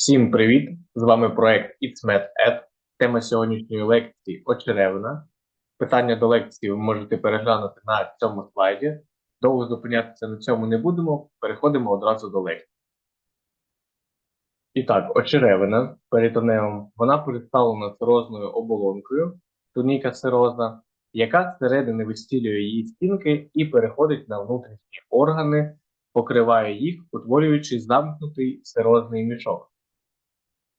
Всім привіт! З вами проект XMedEd. Тема сьогоднішньої лекції очеревина. Питання до лекції ви можете переглянути на цьому слайді. Довго зупинятися на цьому не будемо, переходимо одразу до лекції. І так, очеревина перитонеум, вона представлена цирозною оболонкою, туніка цироза, яка зсередини вистілює її стінки і переходить на внутрішні органи, покриває їх, утворюючи замкнутий цирозний мішок.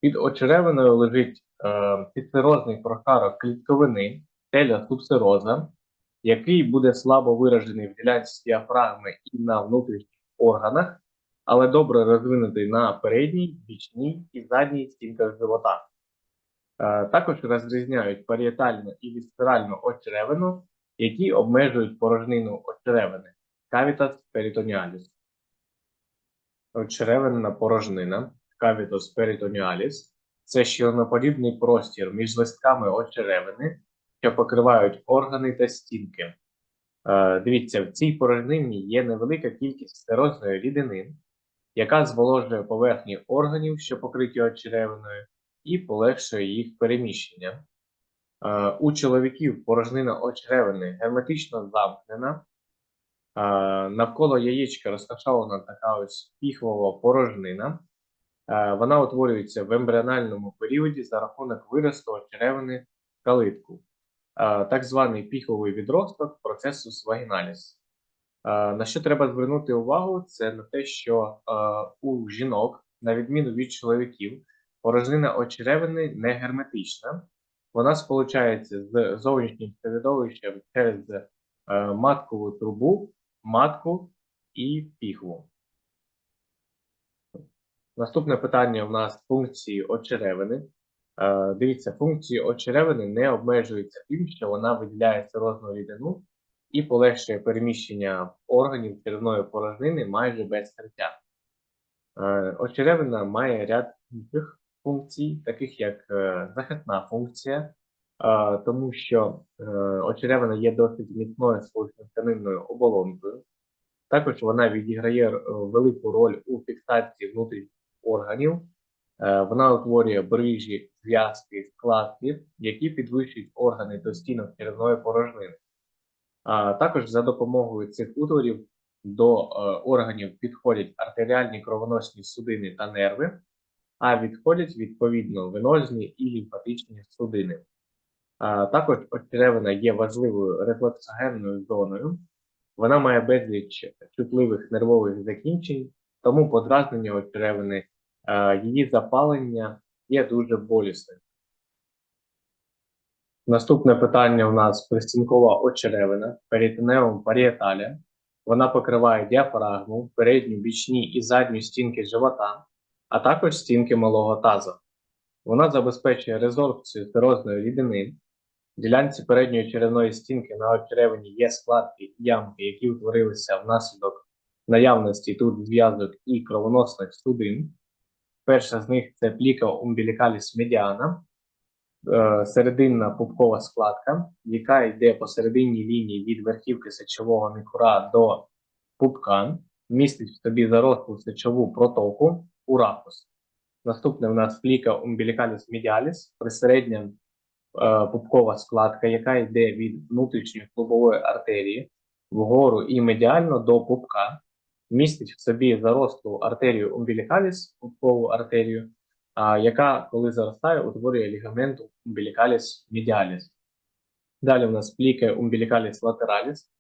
Під очеревиною лежить е, підцирозний прошарок клітковини, теля субсироза, який буде слабо виражений в ділянці діафрагми і на внутрішніх органах, але добре розвинутий на передній, бічній і задній стінках живота. Е, також розрізняють паріетальну і вісцеральну очеревину, які обмежують порожнину очеревини cavitas peritonealis. Очеревинна порожнина cavitus peritonealis – це щілиноподібний простір між листками очеревини, що покривають органи та стінки. Е, дивіться, в цій порожнині є невелика кількість стерозної рідини, яка зволожує поверхні органів, що покриті очеревиною, і полегшує їх переміщення. Е, у чоловіків порожнина очеревини герметично замкнена. Е, навколо яєчка розташована така ось піхвова порожнина. Е, Вона утворюється в ембріональному періоді за рахунок виросту очеревини калитку. Е, Так званий піховий відросток процесус вагіналіс. Е, На що треба звернути увагу, це на те, що у жінок, на відміну від чоловіків, порожнина очеревини не герметична. Вона сполучається з зовнішнім середовищем через маткову трубу, матку і піхву. Наступне питання у нас функції очеревини. Е, Дивіться, функції очеревини не обмежуються тим, що вона виділяє цирозну рідину і полегшує переміщення органів черевної порожнини майже без тертя. Е, Очеревина має ряд інших функцій, таких як е, захисна функція, е, тому що е, очеревина є досить міцною сполучно-тканинною оболонкою. Також вона відіграє е, велику роль у фіксації внутрішніх органів. Е, Вона утворює брижі, зв'язки, складки, які підвищують органи до стінок черевної порожнини. Також за допомогою цих утворів до е, органів підходять артеріальні кровоносні судини та нерви, а відходять відповідно венозні і лімфатичні судини. Також очеревина є важливою рефлексогенною зоною. Вона має безліч чутливих нервових закінчень, тому подразнення очеревини, е, її запалення є дуже болісним. Наступне питання у нас пристінкова очеревина, перитонеум паріеталя. Вона покриває діафрагму, передню, бічні і задню стінки живота, а також стінки малого тазу. Вона забезпечує резорбцію стерозної рідини. В ділянці передньої черевної стінки на очеревині є складки і ямки, які утворилися внаслідок наявності тут зв'язок і кровоносних судин. Перша з них це пліка умбілікаліс медіана, е, серединна пупкова складка, яка йде по серединній лінії від верхівки сечового міхура до пупка, містить в собі зарослу сечову протоку уракус. Наступне у нас пліка умбілікаліс медіаліс, присередня е, пупкова складка, яка йде від внутрішньої клубової артерії вгору і медіально до пупка, містить в собі зарослу артерію умбілікаліс, пупкову артерію, яка, коли заростає, утворює лігамент умбілікаліс медіаліс. Далі у нас пліка умбілікаліс латераліс,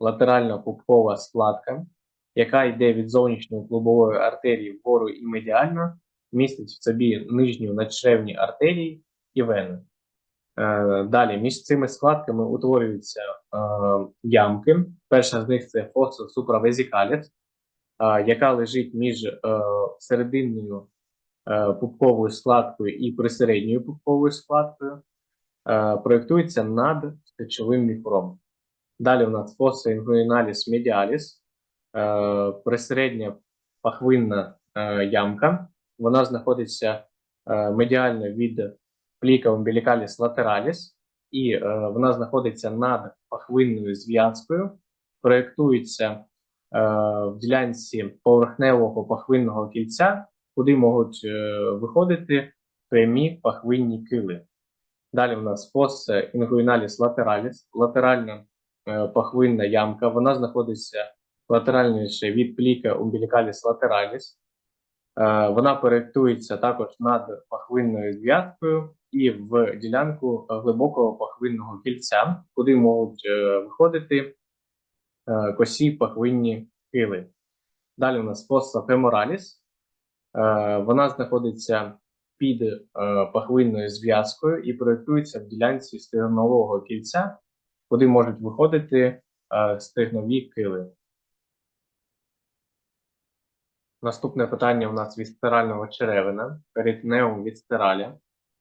латеральна пупкова складка, яка йде від зовнішньої клубової артерії вгору і медіально, містить в собі нижню надчревні артерії і вени. Е, Далі між цими складками утворюються е, ямки. Перша з них це фосо суправезікаліс, яка лежить між е, серединною е, пупковою складкою і присередньою пупковою складкою, е, проєктується над сечовим міхуром. Далі у нас фосо інгуїналіс медіаліс, присередня пахвинна ямка. Вона знаходиться медіально від пліка умбілікаліс латераліс, і вона знаходиться над пахвинною зв'язкою, проєктується в ділянці поверхневого пахвинного кільця куди можуть е, виходити прямі пахвинні кили. Далі у нас фос інгуіналіс латераліс, латеральна е, пахвинна ямка. Вона знаходиться латеральніше від пліка умбілікаліс латераліс. Е, Вона проєктується також над пахвинною зв'язкою і в ділянку глибокого пахвинного кільця, куди можуть е, виходити е, косі пахвинні кили. Далі у нас fossa femoralis. Е, Вона знаходиться під е, пахвинною зв'язкою і проєктується в ділянці стегнового кільця, куди можуть виходити е, стегнові кили. Наступне питання у нас від стирального черевина, перитонеум від стираля.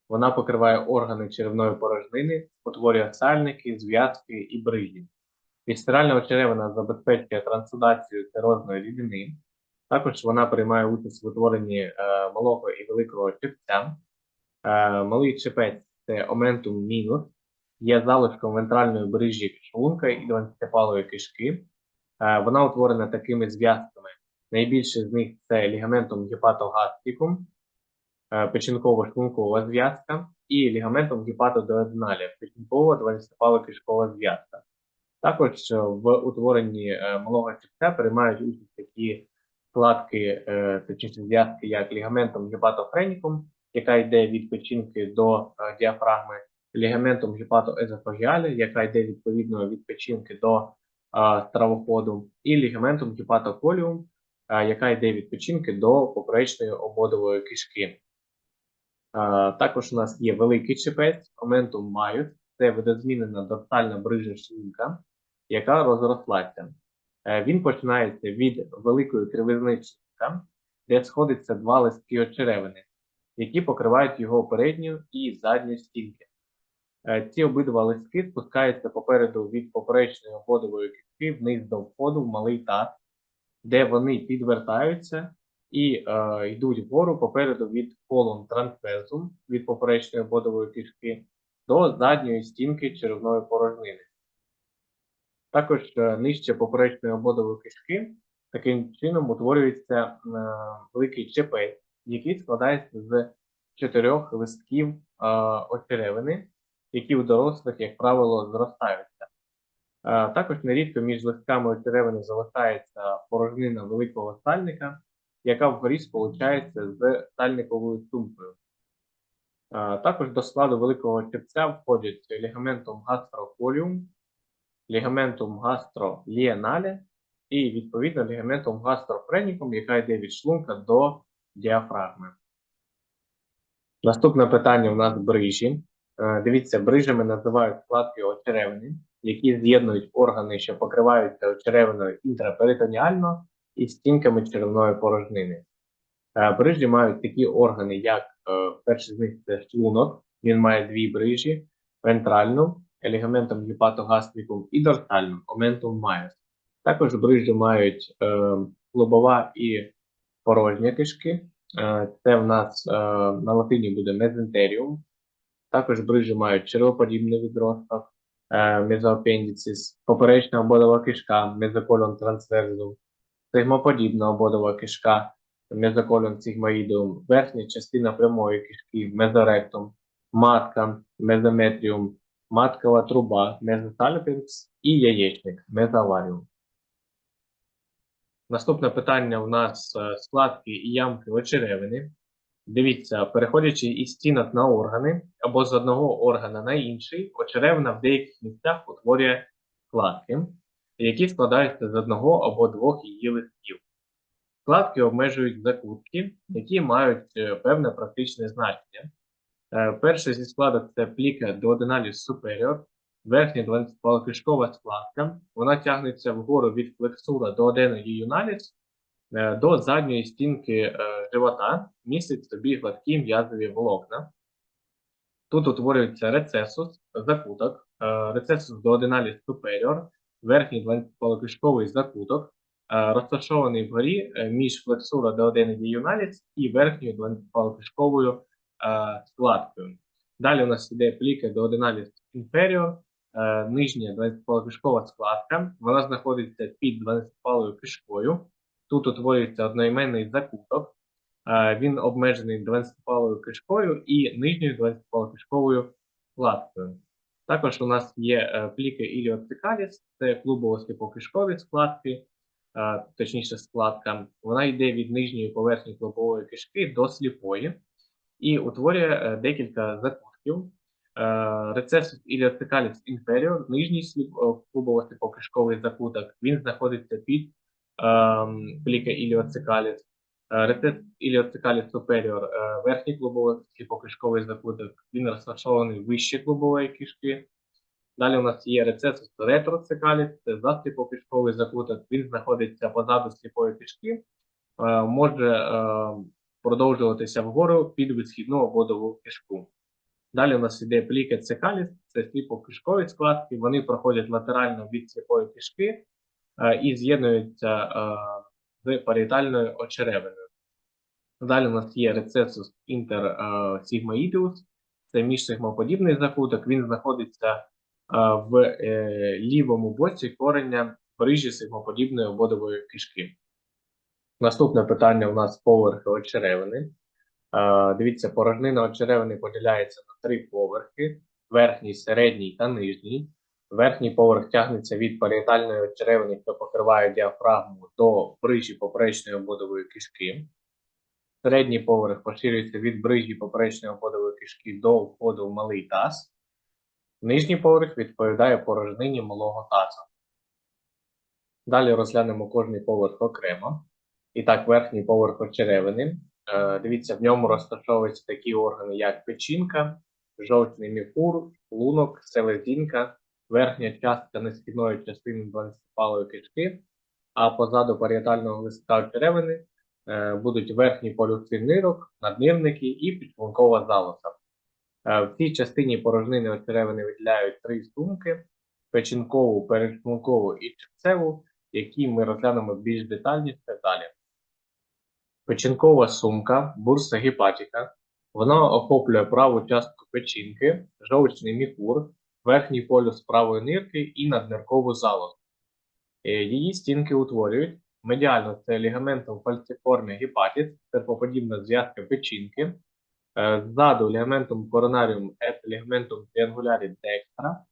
Вона покриває органи черевної порожнини, утворює сальники, зв'язки і брижі. Від стирального черевина забезпечує трансудацію серозної рідини. Також вона приймає участь в утворенні е, малого і великого чепця. Е, малий чепець це оментум мінус, є залишком вентральної брижі шлунка і 12-палої кишки. Е, вона утворена такими зв'язками. Найбільше з них це лігаментум гепатогастрикум, е, печінково-шлункова зв'язка, і лігаментум гепатодуоденаля, печінково 12-пала кишкова зв'язка. Також е, в утворенні е, малого чепця приймають участь такі складки, е, точніше зв'язки, як лігаментум гепатофренікум, яка йде від печінки до діафрагми, лігаментум гепатоезофагіалі, яка йде відповідно від печінки до стравоходу, і лігаментум гепатоколіум, яка йде від печінки до поперечної ободової кишки. Також у нас є великий чепець, моментум майус, це видозмінена дортальна брижа шлунка, яка розрослася. Е, Він починається від великої кривизни шлунка, де сходяться два листки очеревини, які покривають його передню і задню стінки. Е, Ці обидва листки спускаються попереду від поперечної ободової кістки вниз до входу в малий таз, де вони підвертаються і е, йдуть вгору попереду від колон трансверсум від поперечної ободової кишки до задньої стінки черевної порожнини. Також е, нижче поперечної ободової кишки таким чином утворюється е, великий чепець, який складається з чотирьох листків е, очеревини, які у дорослих, як правило, зростаються. Також нерідко між листками очеревини залишається порожнина великого сальника, яка вгорі сполучається з сальниковою сумкою. Також до складу великого чепця входять лігаментум гастроколіум, лігаментум гастроліенале і, відповідно, лігаментум гастрофренікум, яка йде від шлунка до діафрагми. Наступне питання у нас брижі. Е, Дивіться, брижами називають складки очеревини, які з'єднують органи, що покриваються очеревиною інтраперитоніально і стінками черевної порожнини. Е, Брижі мають такі органи, як е, перший з них це шлунок, він має дві брижі, вентральну, елігаментом гепатогастрикум і дортальну, моментум майос. Також брижі мають е, лобова і порожня кишки. Е, це в нас е, на латині буде мезентеріум. Також брижі мають червоподібний відросток, е, мезоапендіцис, поперечна ободова кишка, мезоколон трансверзум, стигмоподібна ободова кишка, мезоколон сигмоїдеум, верхня частина прямої кишки, мезоректум, матка, мезометріум, маткова труба, мезосальпінкс і яєчник, мезоваріум. Наступне питання у нас е, складки і ямки очеревини. Дивіться, переходячи із стінок на органи або з одного органа на інший, очеревина в деяких місцях утворює складки, які складаються з одного або двох її листків. Складки обмежують закутки, які мають е, певне практичне значення. Е, Перший зі складок це пліка дуоденаліс superior, верхня 12-кишкова складка. Вона тягнеться вгору від флексура дуодену юналіс е, до задньої стінки е, живота, містить собі гладкі м'язові волокна. Тут утворюється рецесус, закуток, рецесус дуоденаліс superior, верхній 12-кишковий закуток, розташований вгорі між флексура дуодену юналіс і верхньою 12-кишковою е, складкою. Далі у нас йде пліка дуоденаліс inferior, е, нижня 12-кишкова складка. Вона знаходиться під 12-палою кишкою. Тут утворюється одноіменний закуток. Е, Він обмежений дванадцятипалою кишкою і нижньою дванадцятипалою кишковою складкою. Також у нас є е, пліки іліоцикаліс, це клубово-сліпокишкові складки, е, точніше складка. Вона йде від нижньої поверхні клубової кишки до сліпої і утворює е, декілька закутків. Е, Рецесус іліоцикаліс інферіор, нижній сліп, е, клубово-сліпокишковий закуток, він знаходиться під ем, пліка іліоцикаліс. Е, Рецесус іліоцикаліс суперіор, верхній клубово-сліпокишковий закуток, він розташований вище клубової кишки. Далі у нас є рецесус ретроцикаліс, це засліпокишковий закуток, він знаходиться позаду сліпої кишки, може е, продовжуватися вгору під висхідну ободову кишку. Далі у нас іде пліка цикаліс, це сліпокишкові складки, вони проходять латерально від сліпої кишки е, і з'єднуються е, з паріетальною очеревиною. Далі у нас є рецесус інтерсігмоїдеус, це міжсигмоподібний закуток, він знаходиться е, в е, лівому боці корення брижі сигмоподібної ободової кишки. Наступне питання у нас поверхи очеревини. Е, Дивіться, порожнина очеревини поділяється на три поверхи: верхній, середній та нижній. Верхній поверх тягнеться від паріетальної очеревини, що покриває діафрагму до брижі поперечної ободової кишки. Середній поверх поширюється від брижі поперечної ободової кишки до входу в малий таз. Нижній поверх відповідає порожнині малого таза. Далі розглянемо кожний поверх окремо. І так, верхній поверх очеревини. Е, Дивіться, в ньому розташовуються такі органи, як печінка, жовчний міхур, шлунок, селезінка, верхня частка несхідної частини 12-палої кишки, а позаду паріетального листка очеревини е, будуть верхні полюси нирок, наднирники і підшлункова залоза. Е, В цій частині порожнини очеревини виділяють три сумки: печінкову, передшлункову і чепцеву, які ми розглянемо більш детальніше далі. Печінкова сумка, бурса гепатіка. Вона охоплює праву частку печінки, жовчний міхур, верхній полюс правої нирки і надниркову залозу. Е, Її стінки утворюють медіально це лігаментом фальциформі гепатіс, серпоподібна зв'язка печінки, Е, ззаду лігаментом коронаріум et лігаментом тріангулярі декстра,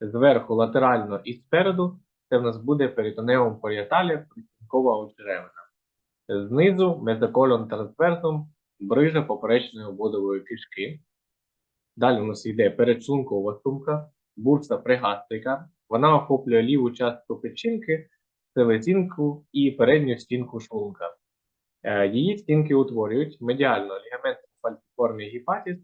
зверху латерально і спереду це в нас буде перитонеум паріеталі, присінкова очеревина. Знизу мезоколон трансверсом, брижа поперечної ободової кишки. Далі у нас йде передшлункова сумка, бурса пригастрика. Вона охоплює ліву частку печінки, селезінку і передню стінку шлунка. Е, Її стінки утворюють медіально лігамент фальциформі гепатіс.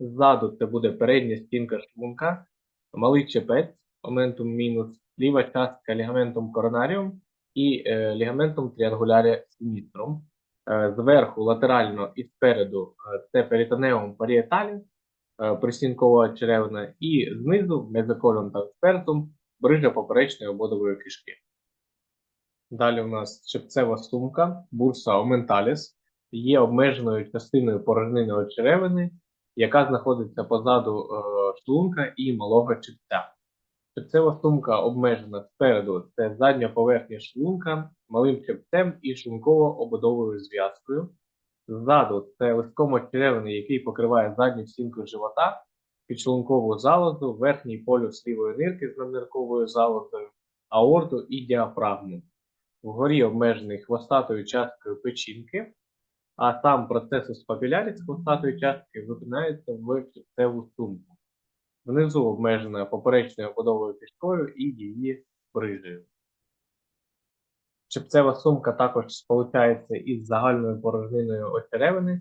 Ззаду це буде передня стінка шлунка, малий чепець, моментум мінус, ліва частка лігаментум коронаріум і е, лігаментум тріангулярі синіструм. Е, зверху латерально і спереду е, це перитонеум паріеталі, е, присінкова черевина, і знизу мезоколон трансперсум, брижа поперечної ободової кишки. Далі у нас чепцева сумка, бурса оменталіс, є обмеженою частиною порожнини очеревини, яка знаходиться позаду шлунка і малого чепця. Чепцева сумка обмежена спереду це задня поверхня шлунка, малим чепцем і шлунково-ободовою зв'язкою. Ззаду це листком очеревини, який покриває задню стінку живота, підшлункову залозу, верхній полюс лівої нирки з наднирковою залозою, аорту і діафрагму. Вгорі обмежений хвостатою часткою печінки, а сам процесус папіляріс хвостатої частки випинається в чепцеву сумку. Внизу обмежена поперечною ободовою кишкою і її брижею. Чепцева сумка також сполучається із загальною порожниною очеревини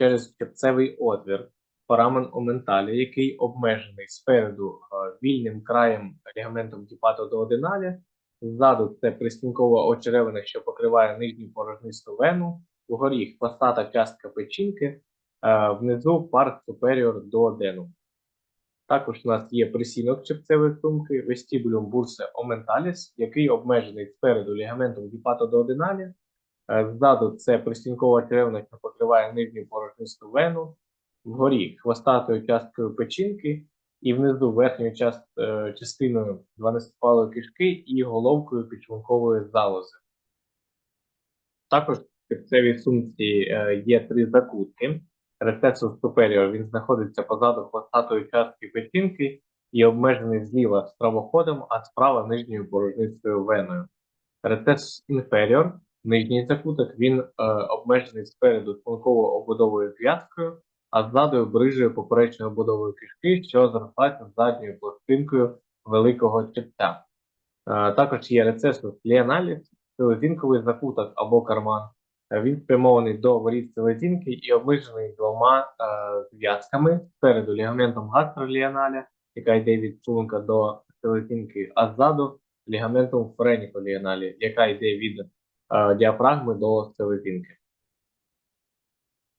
через чепцевий отвір форамен оменталі, який обмежений спереду е, вільним краєм лігаментом гепатодоодиналі, ззаду це пристінкова очеревина, що покриває нижню порожнисту вену, вгорі хвостата частка печінки, е, внизу парт суперіор дуодену. Також у нас є присінок чепцевої сумки, вестибулюм бурсе оменталіс, який обмежений спереду лігаментом гепатодоодиналі, е, ззаду це пристінкова черевина, що покриває нижню порожнисту вену, вгорі хвостатою часткою печінки і внизу верхньою част, е, частиною 12-палої кишки і головкою підшлункової залози. Також в серцевій сумці е, є три закутки. Рецесус superior, він знаходиться позаду хвостатої частки печінки і обмежений зліва стравоходом, а справа нижньою порожнистою веною. Рецесус inferior, нижній закуток, він е, обмежений спереду шлунково-обудовою зв'язкою, а ззаду брижею поперечною обудовою кишки, що зростається задньою пластинкою великого черця. Е, Також є рецесус ліаналіс, селезінковий закуток або карман. Е, Він спрямований до воріт селезінки і обмежений двома е, зв'язками спереду лігаментом гастроліаналя, яка йде від шлунка до селезінки, а ззаду лігаментом френіколіаналі, яка йде від е, діафрагми до селезінки.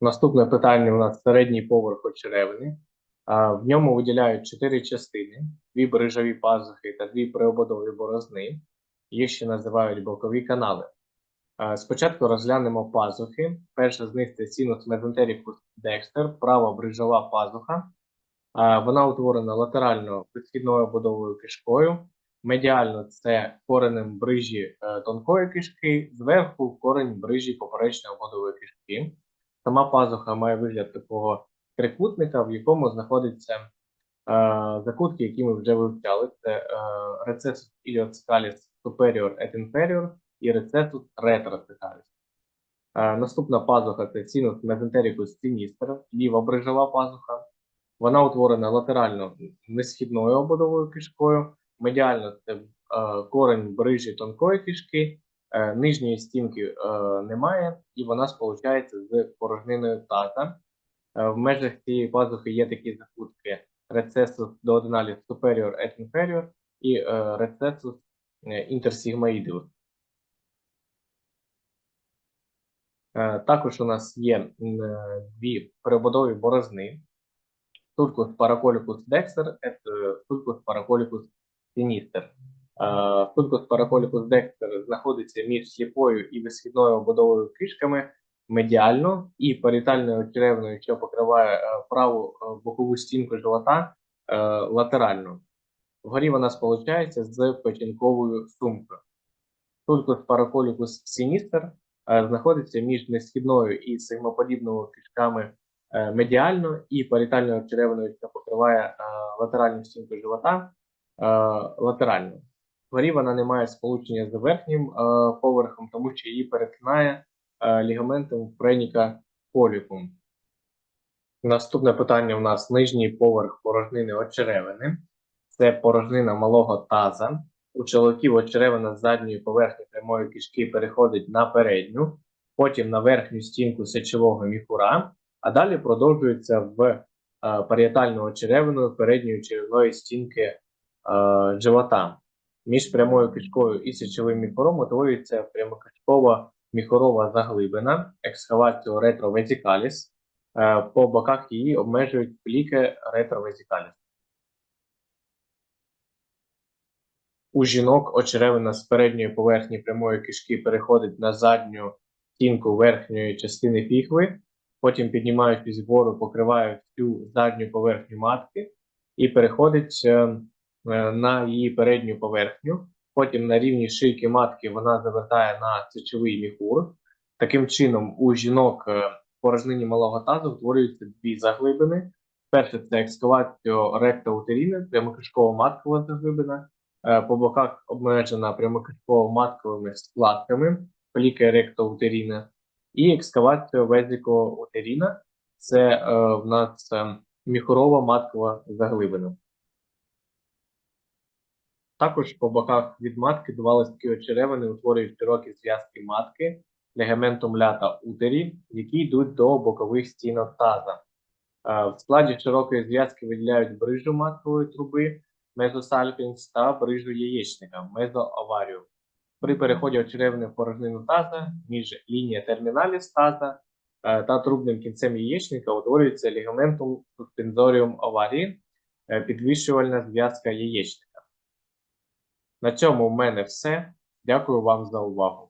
Наступне питання у нас середній поверх очеревини. А, В ньому виділяють чотири частини: дві бережові пазухи та дві приободові борозни. Їх ще називають бокові канали. Спочатку розглянемо пазухи. Перша з них це синус mesentericus dexter, права брижова пазуха. Вона утворена латерально підхідною будовою кишкою. Медіально це коренем брижі е, тонкої кишки, зверху корень брижі поперечної ободової кишки. Сама пазуха має вигляд такого трикутника, в якому знаходяться е, закутки, які ми вже вивчали. Це е, рецесус iliopscalis superior et inferior і рецесус retroscalis. Е, наступна пазуха це sinus mesentericus sinister, ліва брижова пазуха. Вона утворена латерально несхідною ободовою кишкою, медіально це е, корень брижі тонкої кишки, е, нижньої стінки немає, і вона сполучається з порожниною таза. Е, В межах цієї пазухи є такі закутки рецесус duodenalis superior et inferior і рецесус е, intersigmoideus. Е, Також у нас є е, дві перебудові борозни. Turcus paracolicus dexter et е, Turcus paracolicus sinister. Е, Turcus знаходиться між сліпою і висхідною обудовою кишками медіально і парітальною черевною, що покриває е, праву е, бокову стінку живота е, латерально. Вгорі вона сполучається з печінковою сумкою. Paracolicus sinister е, знаходиться між несхідною і сигмоподібною кишками е, медіально і парітальною черевною, що покриває е, латеральну стінку живота е, латерально. Вгорі вона не має сполучення з верхнім е, поверхом, тому що її перетинає е, лігаментом френіка колікум. Наступне питання у нас нижній поверх порожнини очеревини. Це порожнина малого таза. У чоловіків очеревина з задньої поверхні прямої кишки переходить на передню, потім на верхню стінку сечового міхура, а далі продовжується в е, паріетальну очеревину передньої черевної стінки е, живота. Між прямою кишкою і сечовим міхуром утворюється прямокишкова міхурова заглибина, ексхаваціо ретровезікаліс. Е, По боках її обмежують пліки ретровезікаліс. У жінок очеревина з передньої поверхні прямої кишки переходить на задню стінку верхньої частини піхви, потім піднімаючись вгору, покриває всю задню поверхню матки і переходить е, е, на її передню поверхню. Потім на рівні шийки матки вона завертає на сечовий міхур. Таким чином, у жінок е, порожнині малого тазу утворюються дві заглибини. Перше це екскаваціо ректоутеріна, прямокишкова маткова заглибина. Е, По боках обмежена прямокишково-матковими складками, пліки ректоутеріна, і екскаваціо везикоутеріна. Це е, в нас е, міхурова маткова заглибина. Також по боках від матки два листки очеревини утворюють широкі зв'язки матки легаментум лята утері, які йдуть до бокових стінок таза. Е, В складі широкої зв'язки виділяють брижу маткової труби, мезосальпінс та брижу яєчника, мезоаваріум. При переході очеревини в порожнину таза між лінія терміналіс таза е, та трубним кінцем яєчника утворюється лігаментум суспензоріум оварії, е, підвищувальна зв'язка яєчника. На цьому в мене все. Дякую вам за увагу.